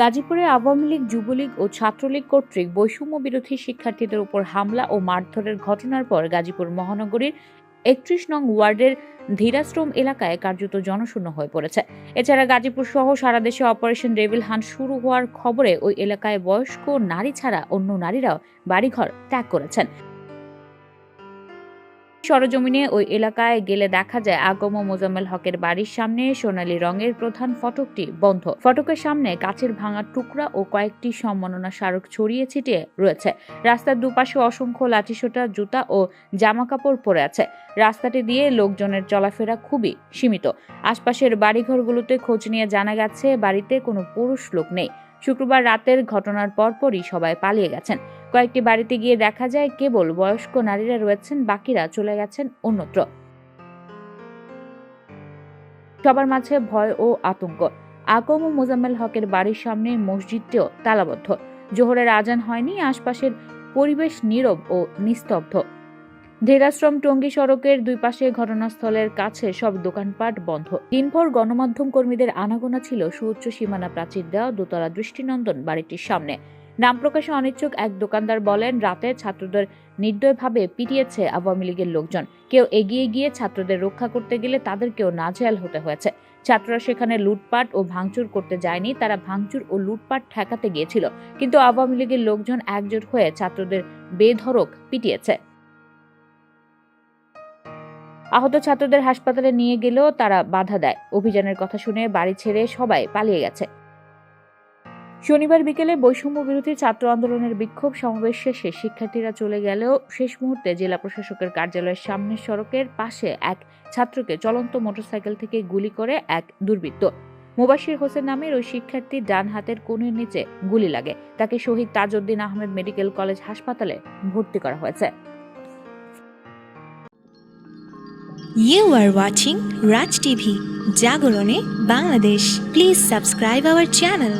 গাজীপুরে আওয়ামী লীগ, যুবলীগ ও ছাত্রলীগ কর্তৃক বৈষম্য বিরোধী শিক্ষার্থীদের উপর হামলা ও মারধরের ঘটনার পর গাজীপুর মহানগরীর একত্রিশ নং ওয়ার্ডের ধীরাশ্রম এলাকায় কার্যত জনশূন্য হয়ে পড়েছে। এছাড়া গাজীপুর সহ সারা দেশে অপারেশন ডেভিল হান্ট শুরু হওয়ার খবরে ওই এলাকায় বয়স্ক নারী ছাড়া অন্য নারীরাও বাড়িঘর ত্যাগ করেছেন। সরজমিনে ওই এলাকায় গেলে দেখা যায় আগম মোজাম্মেল হকের বাড়ির সামনে সোনালী রঙের প্রধান ফটকটি বন্ধ। ফটকের সামনে কাচের ভাঙা টুকরা ও কয়েকটি সম্মাননা স্মারক ছড়িয়ে ছিটিয়ে রয়েছে। রাস্তার দুপাশে অসংখ্য লাঠিসোঁটা, জুতা ও জামা কাপড় পরে আছে। রাস্তাটি দিয়ে লোকজনের চলাফেরা খুবই সীমিত। আশপাশের বাড়িঘরগুলোতে খোঁজ নিয়ে জানা গেছে, বাড়িতে কোনো পুরুষ লোক নেই। শুক্রবার রাতের ঘটনার পরপরই সবাই পালিয়ে গেছেন। কয়েকটি বাড়িতে গিয়ে দেখা যায়, কেবল বয়স্ক নারীরা রয়েছেন, বাকিরা চলে গেছেন অন্যত্র। সবার মাঝে ভয় ও আতঙ্ক। আগম ও মোজাম্মেল হকের বাড়ির সামনে মসজিদটিও তালাবদ্ধ। জোহরের আজান হয়নি, আশপাশের পরিবেশ নীরব ও নিস্তব্ধ। ধেরাশ্রম টঙ্গী সড়কের দুই পাশে ঘটনাস্থলের কাছে সব দোকানপাট বন্ধ। দিনভর গণমাধ্যম কর্মীদের আনাগোনা ছিল সুউচ্চ সীমানা প্রাচীর দেওয়া, দোতলা দৃষ্টিনন্দন বাড়িটির সামনে। নাম প্রকাশে অনিচ্ছুক এক দোকানদার বলেন, রাতে ছাত্রদের নির্দয়ভাবে পিটিয়েছে আওয়ামী লীগের লোকজন। কেউ এগিয়ে গিয়ে ছাত্রদের রক্ষা করতে গেলে তাদেরকেও নাজেহাল হতে হয়েছে। ছাত্ররা সেখানে লুটপাট ও ভাঙচুর করতে যায়নি, তারা ভাঙচুর ও লুটপাট ঠেকাতে গিয়েছিল। কিন্তু আওয়ামী লীগের লোকজন একজোট হয়ে ছাত্রদের বেধড়ক পিটিয়েছে। আহত ছাত্রদের হাসপাতালে নিয়ে গেলেও তারা বাধা দেয়। অভিযানের কথা শুনে বাড়ি ছেড়ে সবাই পালিয়ে গেছে। শনিবার বিকেলে বৈষম্য বিরোধী ছাত্র আন্দোলনের বিক্ষোভ সমাবেশ শেষে শিক্ষার্থীরা চলে গেলেও শেষ মুহূর্তে জেলা প্রশাসকের কার্যালয়ের সামনের সড়কের পাশে এক ছাত্রকে চলন্ত মোটরসাইকেল থেকে গুলি করে এক দুর্বৃত্ত মুবাশির হোসেন নামের ওই শিক্ষার্থী ডান হাতের কোণের নিচে গুলি লাগে তাকে শহীদ তাজউদ্দিন আহমেদ মেডিকেল কলেজ হাসপাতালে ভর্তি করা হয়েছে You are watching Raj TV, Jagorone, Bangladesh. Please subscribe our channel.